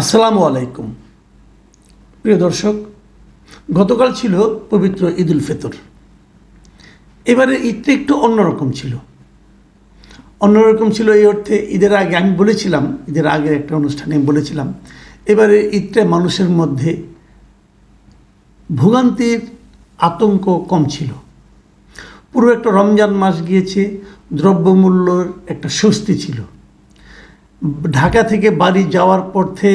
আসসালামু আলাইকুম। প্রিয় দর্শক, গতকাল ছিল পবিত্র ঈদ উল ফিতর। এবারে ঈদটা একটু অন্যরকম ছিল। অন্যরকম ছিল এই অর্থে ঈদের আগে আমি বলেছিলাম, ঈদের আগের একটা অনুষ্ঠানে বলেছিলাম, এবারে ঈদটা মানুষের মধ্যে ভোগান্তির আতঙ্ক কম ছিল। পুরো একটা রমজান মাস গিয়েছে, দ্রব্যমূল্যর একটা স্বস্তি ছিল। ঢাকা থেকে বাড়ি যাওয়ার পথে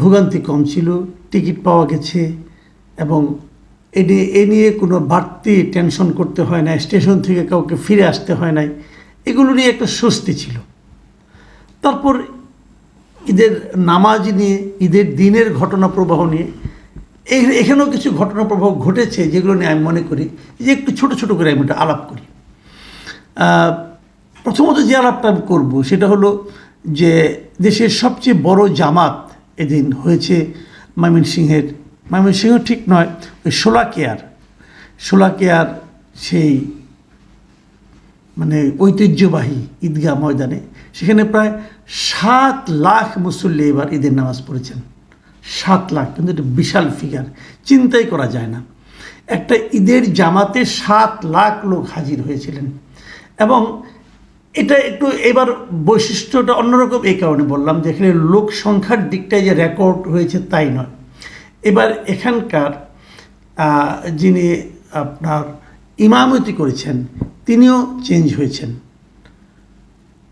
ভোগান্তি কম ছিল, টিকিট পাওয়া গেছে এবং এ নিয়ে এ নিয়ে কোনো বাড়তি টেনশন করতে হয় না স্টেশন থেকে কাউকে ফিরে আসতে হয় নাই, এগুলো নিয়ে একটা স্বস্তি ছিল। তারপর ঈদের নামাজ নিয়ে, ঈদের দিনের ঘটনা প্রবাহ নিয়ে এখানেও কিছু ঘটনা প্রবাহ ঘটেছে যেগুলো নিয়ে আমি মনে করি যে একটু ছোট ছোট করে আমি একটা আলাপ করি। প্রথমত যে আলাপটা আমি করব সেটা হলো যে দেশের সবচেয়ে বড় জামাত এদিন হয়েছে ময়মনসিংহের। ময়মনসিংহ ঠিক নয়, ওই শোলাকেয়ার। শোলাকেয়ার সেই মানে ঐতিহ্যবাহী ঈদগাহ ময়দানে। সেখানে প্রায় সাত লাখ মুসল্লি এবার ঈদের নামাজ পড়েছেন। সাত লাখ, কিন্তু এটা বিশাল ফিগার চিন্তাই করা যায় না। একটা ঈদের জামাতে সাত লাখ লোক হাজির হয়েছিলেন। এবং এটা একটু এবার বৈশিষ্ট্যটা অন্যরকম এই কারণে বললাম যে এখানে লোক সংখ্যার দিকটায় যে রেকর্ড হয়েছে তাই নয়। এবার এখানকার যিনি আপনার ইমামতি করেছেন, তিনিও চেঞ্জ হয়েছেন।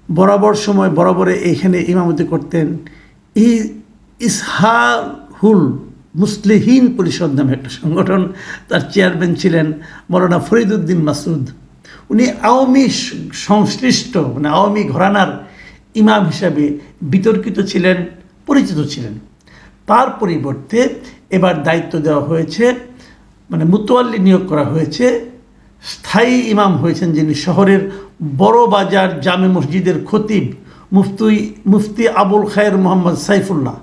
বরাবর সময় বরাবরে এইখানে ইমামতি করতেন। ই, ইসহাহুল মুসলিহীন পরিষদ নামে একটা সংগঠন, তার চেয়ারম্যান ছিলেন মৌলানা ফরিদুদ্দিন মাসুদ উনি আওয়ামী সংশ্লিষ্ট মানে আওয়ামী ঘরানার ইমাম হিসাবে বিতর্কিত ছিলেন, পরিচিত ছিলেন। তার পরিবর্তে এবার দায়িত্ব দেওয়া হয়েছে মানে মুতোয়াল্লি নিয়োগ করা হয়েছে। স্থায়ী ইমাম হয়েছেন যিনি শহরের বড় বাজার জামে মসজিদের খতিব মুফতি মুফতি আবুল খায়ের মোহাম্মদ সাইফুল্লাহ।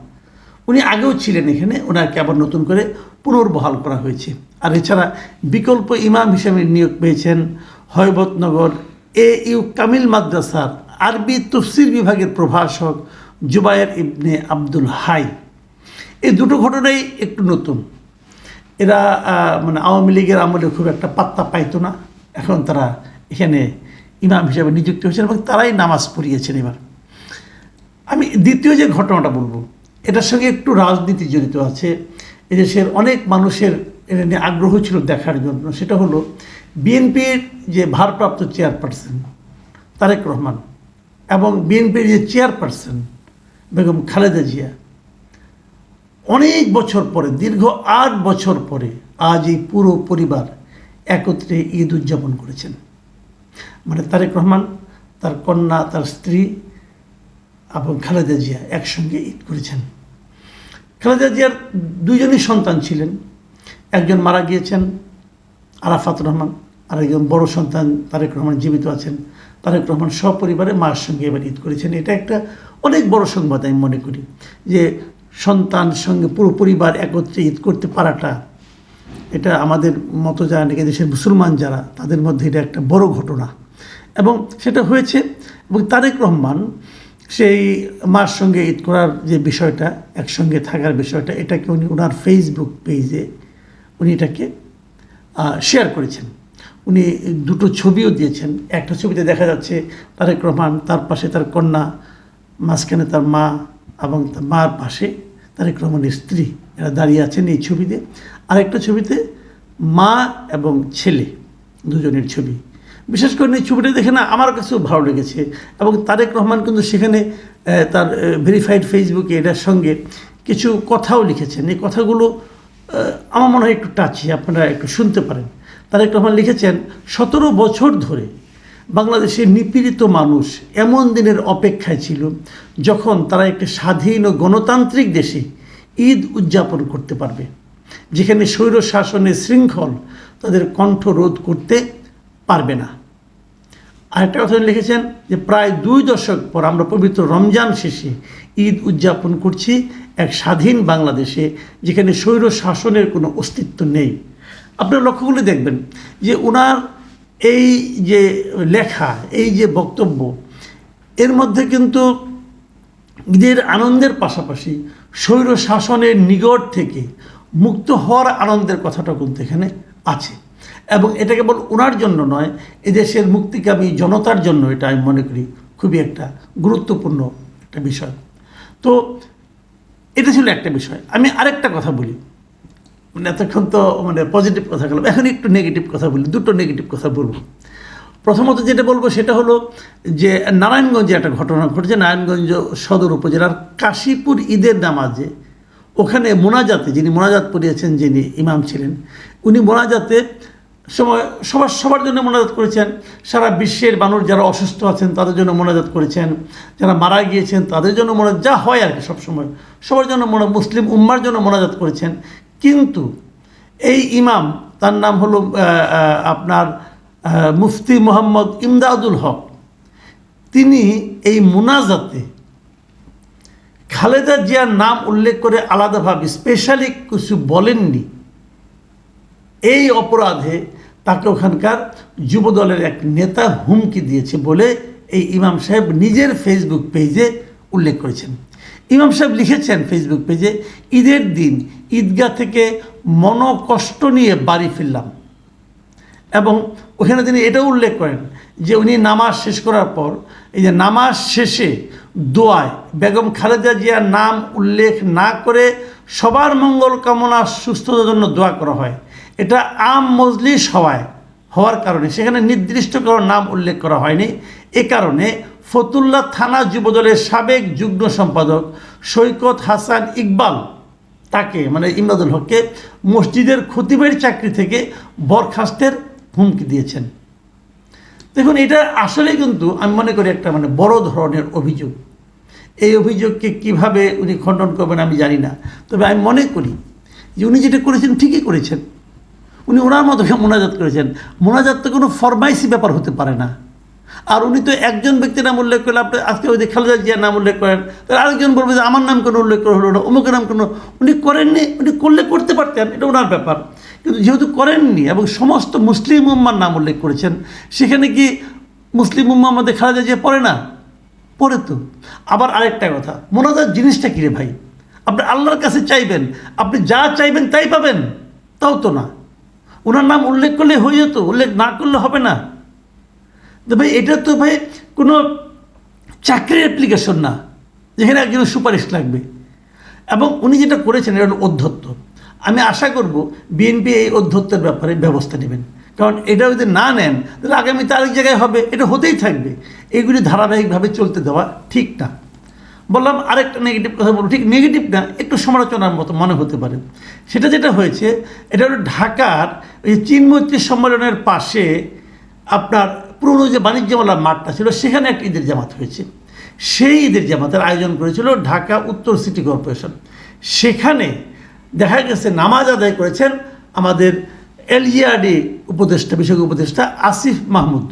উনি আগেও ছিলেন এখানে, ওনাকে আবার নতুন করে পুনর্বহাল করা হয়েছে। আর এছাড়া বিকল্প ইমাম হিসেবে নিয়োগ পেয়েছেন হয়বতনগর এ ইউ কামিল মাদ্রাসার আরবি তফসির বিভাগের প্রভাষক জুবায়ের ইবনে আব্দুল হাই। এই দুটো ঘটনাই একটু নতুন। এরা মানে আওয়ামী লীগের আমলে খুব একটা পাত্তা পাইতো না। এখন তারা এখানে ইমাম হিসাবে নিযুক্ত হয়েছেন এবং তারাই নামাজ পড়িয়েছেন এবার। আমি দ্বিতীয় যে ঘটনাটা বলব, এটার সঙ্গে একটু রাজনীতি জড়িত আছে। এদেশের অনেক মানুষের এটা নিয়ে আগ্রহ ছিল দেখার জন্য। সেটা হলো বিএনপির যে ভারপ্রাপ্ত চেয়ারপারসন তারেক রহমান এবং বিএনপির যে চেয়ারপারসন বেগম খালেদা জিয়া, অনেক বছর পরে, দীর্ঘ আট বছর পরে আজ এই পুরো পরিবার একত্রে ঈদ উদযাপন করেছেন। মানে তারেক রহমান, তার কন্যা, তার স্ত্রী এবং খালেদা জিয়া একসঙ্গে ঈদ করেছেন। খালেদা জিয়ার দুজনই সন্তান ছিলেন। একজন মারা গিয়েছেন আরাফাত রহমান আর একজন বড় সন্তান তারেক রহমান জীবিত আছেন। তারেক রহমান সপরিবারে মার সঙ্গে এবার ঈদ করেছেন। এটা একটা অনেক বড় সংবাদ আমি মনে করি যে সন্তান সঙ্গে পুরো পরিবার একত্রে ঈদ করতে পারাটা, এটা আমাদের মতো যারা নাকি দেশের মুসলমান যারা, তাদের মধ্যে এটা একটা বড় ঘটনা। এবং সেটা হয়েছে এবং তারেক রহমান সেই মার সঙ্গে ঈদ করার যে বিষয়টা, একসঙ্গে থাকার বিষয়টা, এটাকে উনি ওনার ফেসবুক পেজে উনি এটাকে শেয়ার করেছেন। উনি দুটো ছবিও দিয়েছেন। একটা ছবিতে দেখা যাচ্ছে তারেক রহমান তার পাশে তার কন্যা, মাঝখানে তার মা এবং তার মার পাশে তারেক রহমানের স্ত্রী। এরা দাঁড়িয়ে আছেন এই ছবিতে। আরেকটা ছবিতে মা এবং ছেলে দুজনের ছবি। বিশেষ করে এই ছবিটা দেখে না আমার কাছেও ভালো লেগেছে এবং তারেক রহমান কিন্তু সেখানে তার ভেরিফাইড ফেসবুকে এটার সঙ্গে কিছু কথাও লিখেছেন। এই কথাগুলো আমার মনে হয় একটু টাচি আপনারা একটু শুনতে পারেন। তারা একটু রহমান লিখেছেন, সতেরো বছর ধরে বাংলাদেশের নিপীড়িত মানুষ এমন দিনের অপেক্ষায় ছিল যখন তারা একটি স্বাধীন ও গণতান্ত্রিক দেশে ঈদ উদযাপন করতে পারবে, যেখানে স্বৈর শাসনের শৃঙ্খল তাদের কণ্ঠ রোধ করতে পারবে না। আরেকটা কথা লিখেছেন যে প্রায় দুই দশক পর আমরা পবিত্র রমজান শেষে ঈদ উদযাপন করছি এক স্বাধীন বাংলাদেশে, যেখানে স্বৈর শাসনের কোনো অস্তিত্ব নেই। আপনার লক্ষ্য দেখবেন যে ওনার এই যে লেখা, এই যে বক্তব্য, এর মধ্যে কিন্তু ঈদের আনন্দের পাশাপাশি স্বৈর শাসনের নিগড় থেকে মুক্ত হওয়ার আনন্দের কথাটা কিন্তু এখানে আছে। এবং এটা কেবল ওনার জন্য নয় এদেশের মুক্তিকামী জনতার জন্য এটা আমি মনে করি খুবই একটা গুরুত্বপূর্ণ একটা বিষয়। তো এটা ছিল একটা বিষয়। আমি আরেকটা কথা বলি। মানে এতক্ষণ তো মানে পজিটিভ কথা বললাম এখন একটু নেগেটিভ কথা বলি, দুটো নেগেটিভ কথা বলব। প্রথমত যেটা বলব সেটা হলো যে নারায়ণগঞ্জে একটা ঘটনা ঘটেছে। নারায়ণগঞ্জ সদর উপজেলার কাশীপুর ঈদের নামাজে ওখানে মোনাজাতে যিনি মোনাজাত পড়িয়েছেন যিনি ইমাম ছিলেন, উনি মোনাজাতে সময়, সবার সবার জন্য মোনাজাত করেছেন। সারা বিশ্বের মানুষ যারা অসুস্থ আছেন, তাদের জন্য মোনাজাত করেছেন। যারা মারা গিয়েছেন, তাদের জন্য মোনা যা হয় আর কি সবসময়। সবার জন্য মোনা, মুসলিম উম্মার জন্য মোনাজাত করেছেন। কিন্তু এই ইমাম, তার নাম হলো আপনার মুফতি মোহাম্মদ ইমদাদুল হক। তিনি এই মুনাজাতে খালেদা জিয়ার নাম উল্লেখ করে আলাদাভাবে, স্পেশালি কিছু বলেননি। এই অপরাধে তাকে ওখানকার যুবদলের এক নেতা হুমকি দিয়েছে বলে এই ইমাম সাহেব নিজের ফেসবুক পেজে উল্লেখ করেছেন। ইমাম সাহেব লিখেছেন ফেসবুক পেজে ঈদের দিন ঈদগাহ থেকে মনকষ্ট নিয়ে বাড়ি ফিরলাম। এবং ওখানে তিনি এটাও উল্লেখ করেন যে উনি নামাজ শেষ করার পর, এই যে নামাজ শেষে দোয়ায় বেগম খালেদা জিয়ার নাম উল্লেখ না করে সবার মঙ্গল কামনা সুস্থতার জন্য দোয়া করা হয়। এটা আম মজলিস হওয়ায়, হওয়ার কারণে, সেখানে নির্দিষ্ট কারও নাম উল্লেখ করা হয়নি। এ কারণে ফতুল্লা থানা যুবদলের সাবেক যুগ্ম সম্পাদক সৈকত হাসান ইকবাল তাকে মানে ইমদাদুল হককে, মসজিদের খতিবের চাকরি থেকে বরখাস্তের হুমকি দিয়েছেন। দেখুন, এটা আসলে কিন্তু আমি মনে করি একটা মানে বড় ধরনের অভিযোগ। এই অভিযোগকে কীভাবে উনি খণ্ডন করবেন আমি জানি না। তবে আমি মনে করি যে উনি যেটা করেছেন ঠিকই করেছেন। উনি ওনার মতো মোনাজাত করেছেন। মোনাজাত তো কোনো ফরমাইসি ব্যাপার হতে পারে না। আর উনি তো একজন ব্যক্তির নাম উল্লেখ করলে আপনি আজকে ওই যে খালেদা জিয়ার নাম উল্লেখ করেন। তাহলে আরেকজন বলবে যে, আমার নাম কোনো উল্লেখ করা হলো না। অমুকের নাম কোনো উনি করেননি। উনি করলে করতে পারতেন। এটা ওনার ব্যাপার। কিন্তু যেহেতু করেননি এবং সমস্ত মুসলিম উম্মার নাম উল্লেখ করেছেন, সেখানে কি মুসলিম উম্মা আমাদের খালেদা জিয়া পড়ে না? পড়ে তো। আবার আরেকটা কথা, মোনাজাত জিনিসটা কী রে ভাই? আপনি আল্লাহর কাছে চাইবেন, আপনি যা চাইবেন তাই পাবেন, তাও তো না। ওনার নাম উল্লেখ করলে হয়ে যেত, উল্লেখ না করলে হবে না। তো ভাই, এটা তো ভাই কোনো চাকরির অ্যাপ্লিকেশন না, যেখানে একজনের সুপারিশ লাগবে। এবং উনি যেটা করেছেন, এটা অধ্যত্ত। আমি আশা করব বিএনপি এই অধ্যত্বের ব্যাপারে ব্যবস্থা নেবেন। কারণ এটা যদি না নেন, তাহলে আগামীতে আরেক জায়গায় হবে, এটা হতেই থাকবে। এগুলি ধারাবাহিকভাবে চলতে দেওয়া ঠিক না। বললাম, আরেকটা নেগেটিভ কথা বলব। ঠিক নেগেটিভ না, একটু সমালোচনার মতো মনে হতে পারে। সেটা যেটা হয়েছে, এটা হলো ঢাকার ওই চীন মৈত্রী সম্মেলনের পাশে আপনার পুরনো যে বাণিজ্য মেলার মাঠটা ছিল, সেখানে একটা ঈদের জামাত হয়েছে। সেই ঈদের জামাতের আয়োজন করেছিল ঢাকা উত্তর সিটি কর্পোরেশন। সেখানে দেখা গেছে, নামাজ আদায় করেছেন আমাদের এলজিআরডি উপদেষ্টা, বিষয়ক উপদেষ্টা আসিফ মাহমুদ।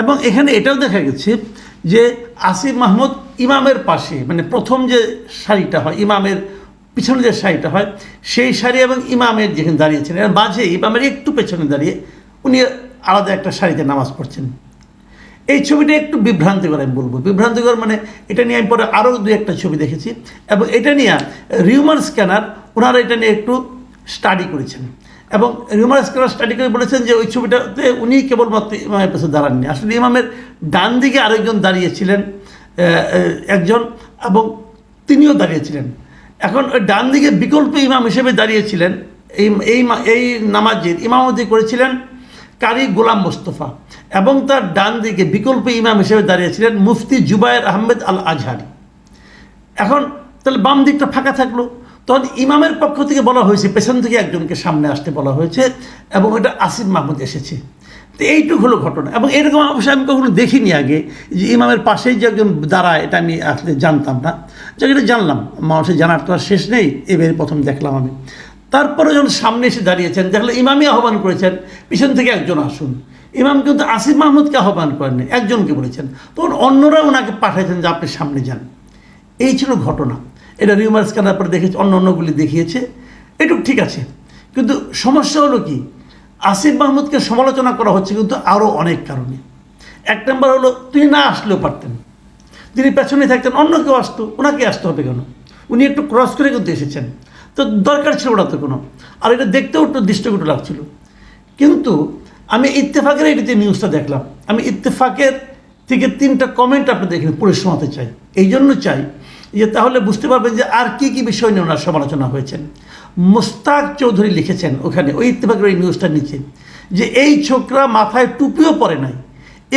এবং এখানে এটাও দেখা গেছে যে আসিফ মাহমুদ ইমামের পাশে মানে প্রথম যে শাড়িটা হয়, ইমামের পিছনে যে শাড়িটা হয়, সেই শাড়ি এবং ইমামের যেখানে দাঁড়িয়েছেন, এর মাঝে ইমামের একটু পেছনে দাঁড়িয়ে উনি আলাদা একটা শাড়িতে নামাজ পড়ছেন। এই ছবিটা একটু বিভ্রান্তিকর আমি বলব। বিভ্রান্তিকর মানে এটা নিয়ে আমি পরে আরও দু একটা ছবি দেখেছি এবং এটা নিয়ে রিউমার স্ক্যানার ওনারা এটা নিয়ে একটু স্টাডি করেছেন। এবং রিউমার স্ক্যানার স্টাডি করে বলেছেন যে ওই ছবিটাতে উনি কেবলমাত্র ইমামের পাশে দাঁড়াননি। আসলে ইমামের ডান দিকে আরেকজন দাঁড়িয়েছিলেন একজন এবং তিনিও দাঁড়িয়েছিলেন। এখন ডান দিকে বিকল্প ইমাম হিসেবে দাঁড়িয়েছিলেন। এই এই এই নামাজের ইমামতি করেছিলেন কারি গোলাম মোস্তফা এবং তার ডান দিকে বিকল্প ইমাম হিসেবে দাঁড়িয়েছিলেন মুফতি জুবায়ের আহমেদ আল আজহারি এখন তাহলে বাম দিকটা ফাঁকা থাকল। তখন ইমামের পক্ষ থেকে বলা হয়েছে, পেছন থেকে একজনকে সামনে আসতে বলা হয়েছে এবং এটা আসিফ মাহমুদ এসেছে। তো এইটুক হলো ঘটনা। এবং এরকম অবশ্যই আমি কখনো দেখিনি আগে যে ইমামের পাশেই যে একজন দাঁড়ায়, এটা আমি আসলে জানতাম না। যেটা জানলাম। মানুষের জানার তো আর শেষ নেই, এবারে প্রথম দেখলাম আমি। তারপরে যখন সামনে এসে দাঁড়িয়েছেন দেখলে ইমামই আহ্বান করেছেন, পিছন থেকে একজন আসুন। ইমাম কিন্তু আসিফ মাহমুদকে আহ্বান করেননি একজনকে বলেছেন। তখন অন্যরা ওনাকে পাঠাইছেন যে আপনি সামনে যান। এই ছিল ঘটনা। এটা রিউমার স্ক্যানার পরে দেখেছে অন্য অন্যগুলি দেখিয়েছে। এটুক ঠিক আছে। কিন্তু সমস্যা হলো কি? আসিফ মাহমুদকে সমালোচনা করা হচ্ছে কিন্তু আরও অনেক কারণে। এক নম্বর হলো, তিনি না আসলেও পারতেন। যিনি পেছনে থাকতেন, অন্য কেউ আসতো, ওনাকে আসতে হবে কেন? উনি একটু ক্রস করে কিন্তু এসেছেন। তো দরকার ছিল ওটা তো কোনো। আর এটা দেখতেও একটু দৃষ্টিকটু লাগছিল। কিন্তু আমি ইত্তেফাকের এটিতে নিউজটা দেখলাম। আমি ইত্তেফাকের থেকে তিনটা কমেন্ট আপনাদের এখানে পড়ে শোনাতে চাই। এই জন্য চাই যে তাহলে বুঝতে পারবেন যে আর কি কি বিষয় নিয়ে ওনার সমালোচনা হয়েছেন মোস্তাক চৌধুরী লিখেছেন ওখানে, ওই ইত্তেফাকের ওই নিউজটার নিচে, যে এই ছোকরা মাথায় টুপিও পরে নাই,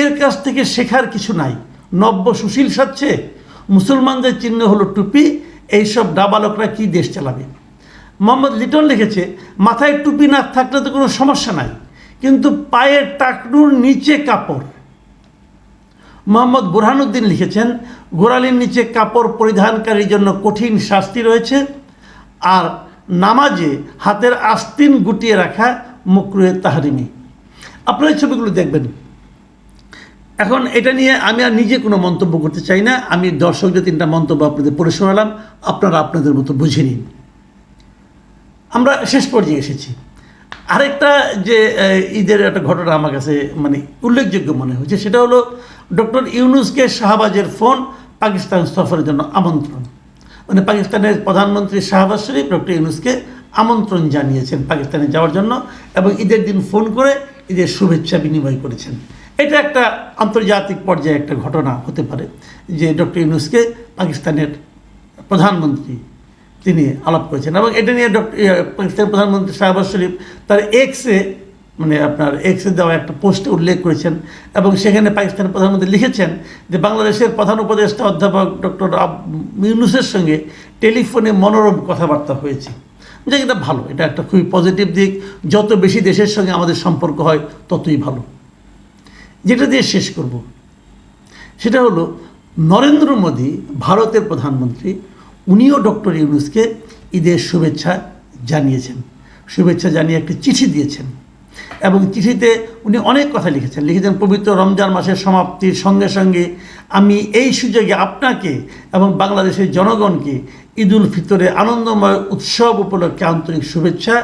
এর কাছ থেকে শেখার কিছু নাই, নব্য সুশীল সাচ্ছে মুসলমানদের চিহ্ন হলো টুপি, এইসব ডাবালকরা কি দেশ চালাবে? মোহাম্মদ লিটন লিখেছে, মাথায় টুপি না থাকলে তো কোনো সমস্যা নাই, কিন্তু পায়ের টাকনুর নিচে কাপড় মোহাম্মদ বুরহানুদ্দিন লিখেছেন, গোড়ালির নিচে কাপড় পরিধানকারীর জন্য কঠিন শাস্তি রয়েছে আর নামাজে হাতের আস্তিন গুটিয়ে রাখা মুকরুয়ে তাহারিমি। আপনারা এই ছবিগুলো দেখবেন। এখন এটা নিয়ে আমি আর নিজে কোনো মন্তব্য করতে চাই না। আমি দর্শকদের তিনটা মন্তব্য আপনাদের পড়ে শোনালাম। আপনারা আপনাদের মতো বুঝে নিন। আমরা শেষ পর্যায়ে এসেছি। আরেকটা যে ঈদের একটা ঘটনা আমার কাছে মানে উল্লেখযোগ্য মনে হয়েছে, সেটা হলো ডক্টর ইউনুসকে শাহবাজের ফোন পাকিস্তান সফরের জন্য আমন্ত্রণ। মানে পাকিস্তানের প্রধানমন্ত্রী শাহবাজ শরীফ, ডক্টর ইউনুসকে আমন্ত্রণ জানিয়েছেন পাকিস্তানে যাওয়ার জন্য এবং ঈদের দিন ফোন করে ঈদের শুভেচ্ছা বিনিময় করেছেন। এটা একটা আন্তর্জাতিক পর্যায়ে একটা ঘটনা হতে পারে যে ডক্টর ইউনুসকে পাকিস্তানের প্রধানমন্ত্রী তিনি আলাপ করেছেন এবং এটা নিয়ে ডক্টর পাকিস্তানের প্রধানমন্ত্রী শাহবাজ শরীফ তার এক্সে মানে আপনার এক্সে দেওয়া একটা পোস্টে উল্লেখ করেছেন এবং সেখানে পাকিস্তানের প্রধানমন্ত্রী লিখেছেন যে বাংলাদেশের প্রধান উপদেষ্টা অধ্যাপক ডক্টর ইউনুসের সঙ্গে টেলিফোনে মনোরম কথাবার্তা হয়েছে। যে এটা ভালো। এটা একটা খুবই পজিটিভ দিক। যত বেশি দেশের সঙ্গে আমাদের সম্পর্ক হয়, ততই ভালো। যেটা দিয়ে শেষ করব, সেটা হলো নরেন্দ্র মোদী, ভারতের প্রধানমন্ত্রী, উনিও ডক্টর ইউনুসকে ঈদের শুভেচ্ছা জানিয়েছেন। শুভেচ্ছা জানিয়ে একটি চিঠি দিয়েছেন। এবং চিঠিতে উনি অনেক কথা লিখেছেন। লিখেছেন, পবিত্র রমজান মাসের সমাপ্তির সঙ্গে সঙ্গে আমি এই সুযোগে আপনাকে এবং বাংলাদেশের জনগণকে ঈদ উল ফিতরে আনন্দময় উৎসব উপলক্ষে আন্তরিক শুভেচ্ছা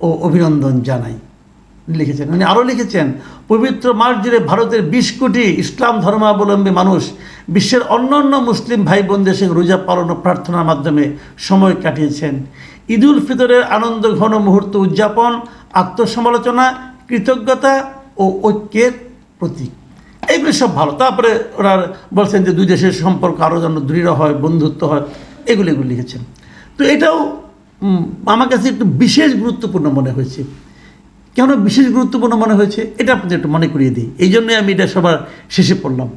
ও অভিনন্দন জানাই। লিখেছেন। উনি আরও লিখেছেন, পবিত্র মাস জুড়ে ভারতের বিশ কোটি ইসলাম ধর্মাবলম্বী মানুষ বিশ্বের অন্যান্য মুসলিম ভাই বোনদের সঙ্গে রোজা পালন ও প্রার্থনার মাধ্যমে সময় কাটিয়েছেন। ঈদুল ফিতরের আনন্দ ঘন মুহূর্ত উদযাপন আত্মসমালোচনা, কৃতজ্ঞতা ও ঐক্যের প্রতীক। এইগুলো সব ভালো। তারপরে ওরা বলছেন যে দুই দেশের সম্পর্ক আরও যেন দৃঢ় হয়, বন্ধুত্ব হয়, এগুলি এগুলি লিখেছেন। তো এটাও আমার কাছে একটু বিশেষ গুরুত্বপূর্ণ মনে হয়েছে। কেন বিশেষ গুরুত্বপূর্ণ মনে হয়েছে, এটা আপনাদের একটু মনে করিয়ে দিই। এই জন্যই আমি এটা সবার শেষে পড়লাম।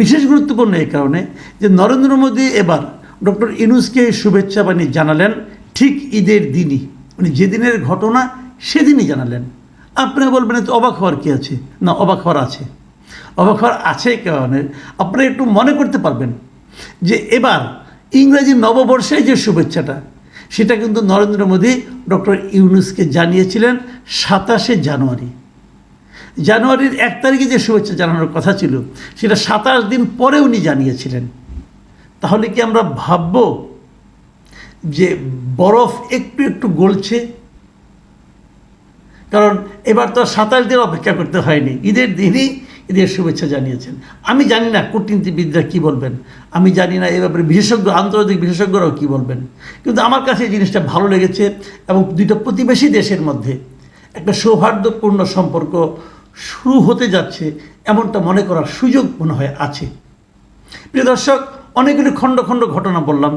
বিশেষ গুরুত্বপূর্ণ এই কারণে যে নরেন্দ্র মোদী এবার ডক্টর ইনুসকে শুভেচ্ছা বাণী জানালেন ঠিক ঈদের দিনই। উনি যেদিনের ঘটনা সেদিনই জানালেন। আপনি বলবেন তো অবাক হওয়ার কী আছে? না, অবাক হওয়ার আছে। অবাক হওয়ার আছে কারণে আপনারা একটু মনে করতে পারবেন যে এবার ইংরেজি নববর্ষের যে শুভেচ্ছাটা, সেটা কিন্তু নরেন্দ্র মোদী ডক্টর ইউনুসকে জানিয়েছিলেন সাতাশে জানুয়ারি। জানুয়ারির এক তারিখে যে শুভেচ্ছা জানানোর কথা ছিল, সেটা সাতাশ দিন পরে উনি জানিয়েছিলেন। তাহলে কি আমরা ভাবব যে বরফ একটু একটু গলছে? কারণ এবার তো সাতাশ দিন অপেক্ষা করতে হয়নি। ঈদের দিনই ঈদের শুভেচ্ছা জানিয়েছেন। আমি জানি না কূটনীতিবিদরা কী বলবেন। আমি জানি না এ ব্যাপারে বিশেষজ্ঞ, আন্তর্জাতিক বিশেষজ্ঞরাও কী বলবেন। কিন্তু আমার কাছে এই জিনিসটা ভালো লেগেছে এবং দুইটা প্রতিবেশী দেশের মধ্যে একটা সৌহার্দ্যপূর্ণ সম্পর্ক শুরু হতে যাচ্ছে, এমনটা মনে করার সুযোগ মনে হয় আছে। প্রিয় দর্শক, অনেকগুলি খণ্ড খণ্ড ঘটনা বললাম।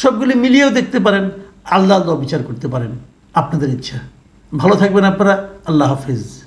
সবগুলি মিলিয়েও দেখতে পারেন আলাদা আলাদা বিচার করতে পারেন। আপনাদের ইচ্ছা। ভালো থাকবেন আপনারা আল্লাহ হাফিজ।